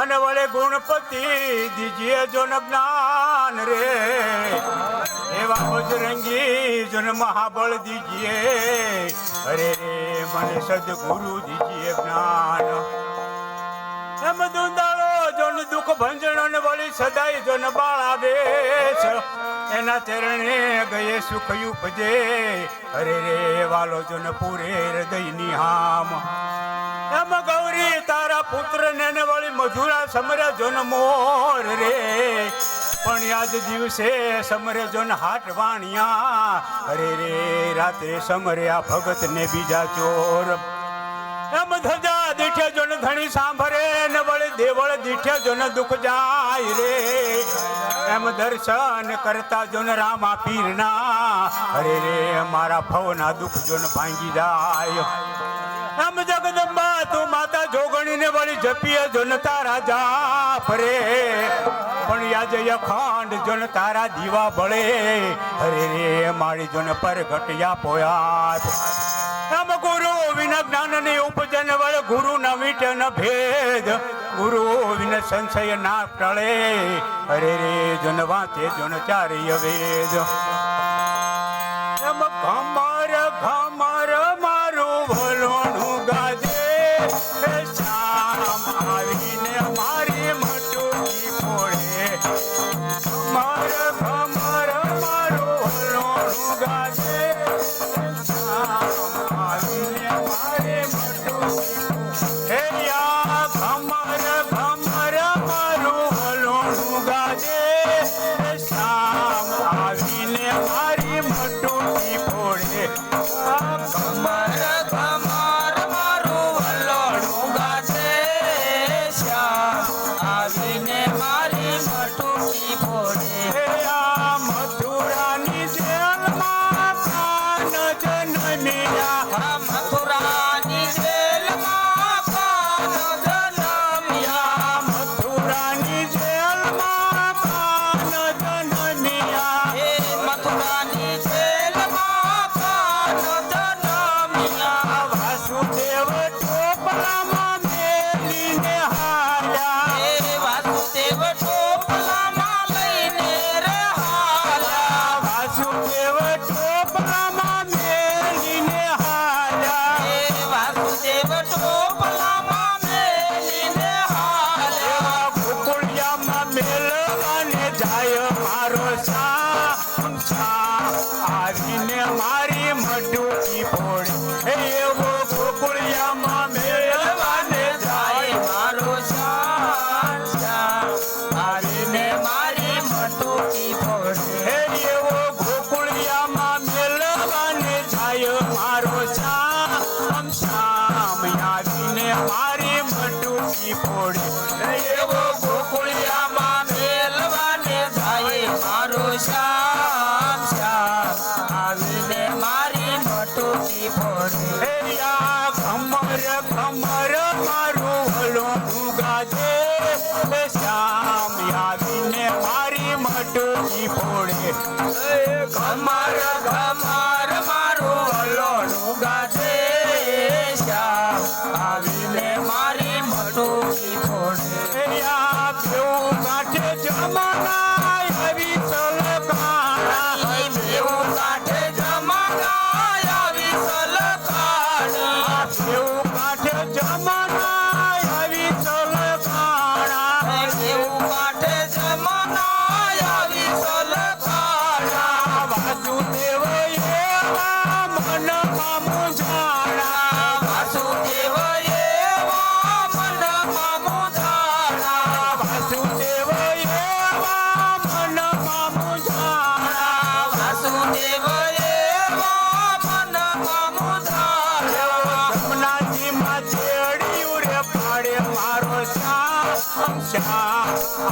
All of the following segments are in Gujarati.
અને વળે ગુણપતિ દીજીએ જોન જ્ઞાન રે. એવા બજરંગી જોન મહાબળ દીજીએ અરે મને સદગુરુ દીજીએ જ્ઞાન. એમ દુંદાળો જોન દુઃખ ભંજણ વળી સદાય જોન બાળા એના ચરણે ગયે સુખ ઉપજે. અરે રે વાલો જોન પૂરે હૃદયની હામ. એમ ગૌરી પુત્ર ને વળી મધુરા સમર્યા જોન મોર રે. પણ આજ દિવસે સમરે જોન હાટ વાણિયા અરે રે, રાતે સમર્યા ભગત ને બીજા ચોર. એમ ધજા દીઠે જોન ધણી સાંભળે ને વળી દેવળ દીઠે જોન દુઃખ જાય રે. એમ દર્શન કરતા જોન રામા પીરના અરે રે, મારા ભવના દુઃખ જોન ભાંગી જાય. એમ તું માતા જોગણી ને વળી જપીએ જનતા રાજા ફરે. પણ આજે અખંડ જન તારા દીવા ભળે અરે રે મારી જન પર ઘટિયા પોયા ગુરુ વિના જ્ઞાન ને ઉપજન વળે ગુરુ ન મીટે ન ભેદ. ગુરુ વિના સંશય ના ટળે. અરે રે જન વાંચે જન ચારિય વેદ. હે યા મેલવાને જાય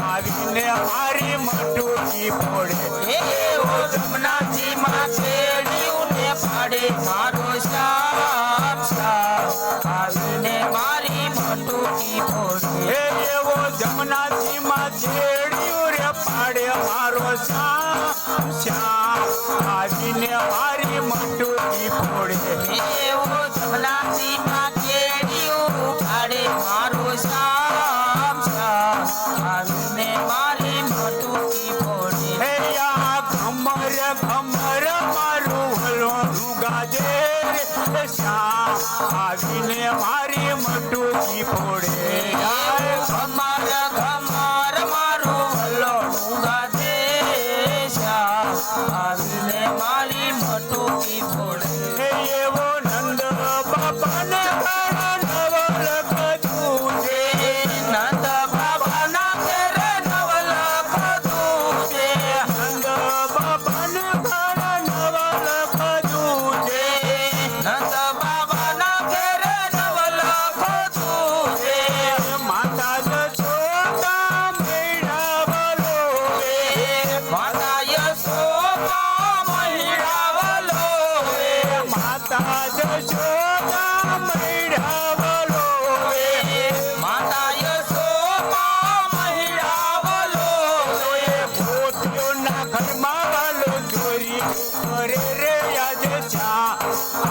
આવીને મારી મટુકી ફોડે. એવો જમનાજીમાં છેડ્યું ને પાડે. મારો શ્યામ આવીને મારી મટુકી હે એવો જમનાજીમાં ચેડિયું રે પાડે. મારો શ્યામ ભમર મારું હલવાનું ગાજે. શ્યામ આવીને મારી મટુકી ફોડે. ભમર ભમર મારું હલવાનું ગાજે. શ્યામ આવીને મારી મટુકી ફોડે.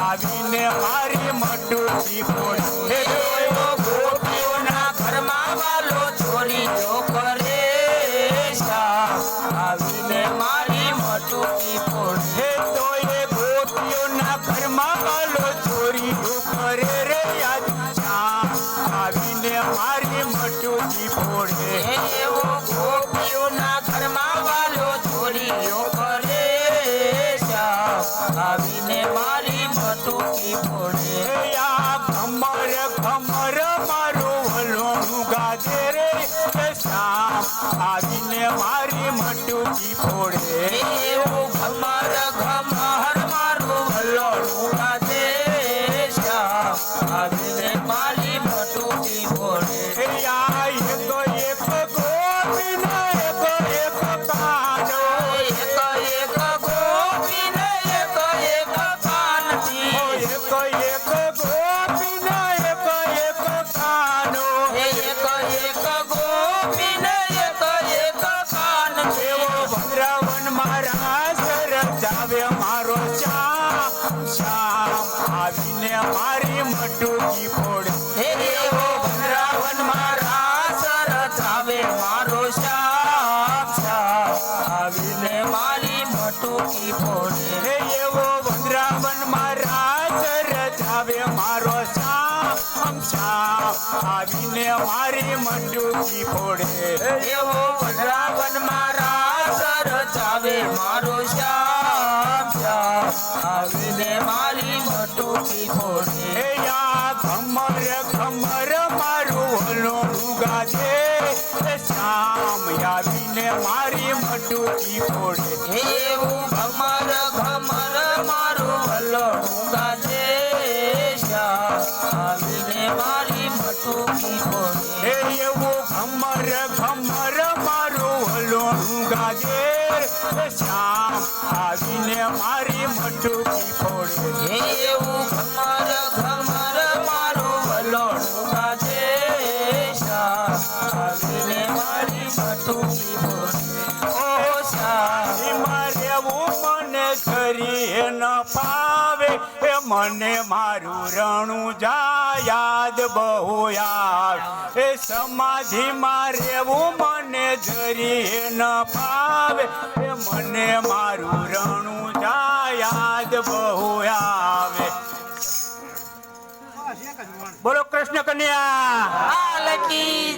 આવીને મારી મટુકી ફોડે મટુકી ફોડે એવો ગોપીઓના ઘરમાં વાલો ચોરીઓ કરે આવીને મારી મટુકી ફોડે આ ખમર ખમર મારું વલોણું ગાજે રે આવીને મારી મટુકી ફોડે. હે એવો વનરાવન મારા શરત આવે મારો શ્યામ શ્યામ આવીને મારી મંડુકી ફોડે. એવો વનરાવન મારા સરસ આવે મારો શાપ શાપ આવીને મારી મંડુકી ફોડે. યા મને મારું રણું જા યાદ બહુ યાદ એ સમાધિ રહેવું મને જરી ન ફાવે એ મને મારું રણું જા યાદ બહુ આવે બોલો કૃષ્ણ કન્યા. આલકી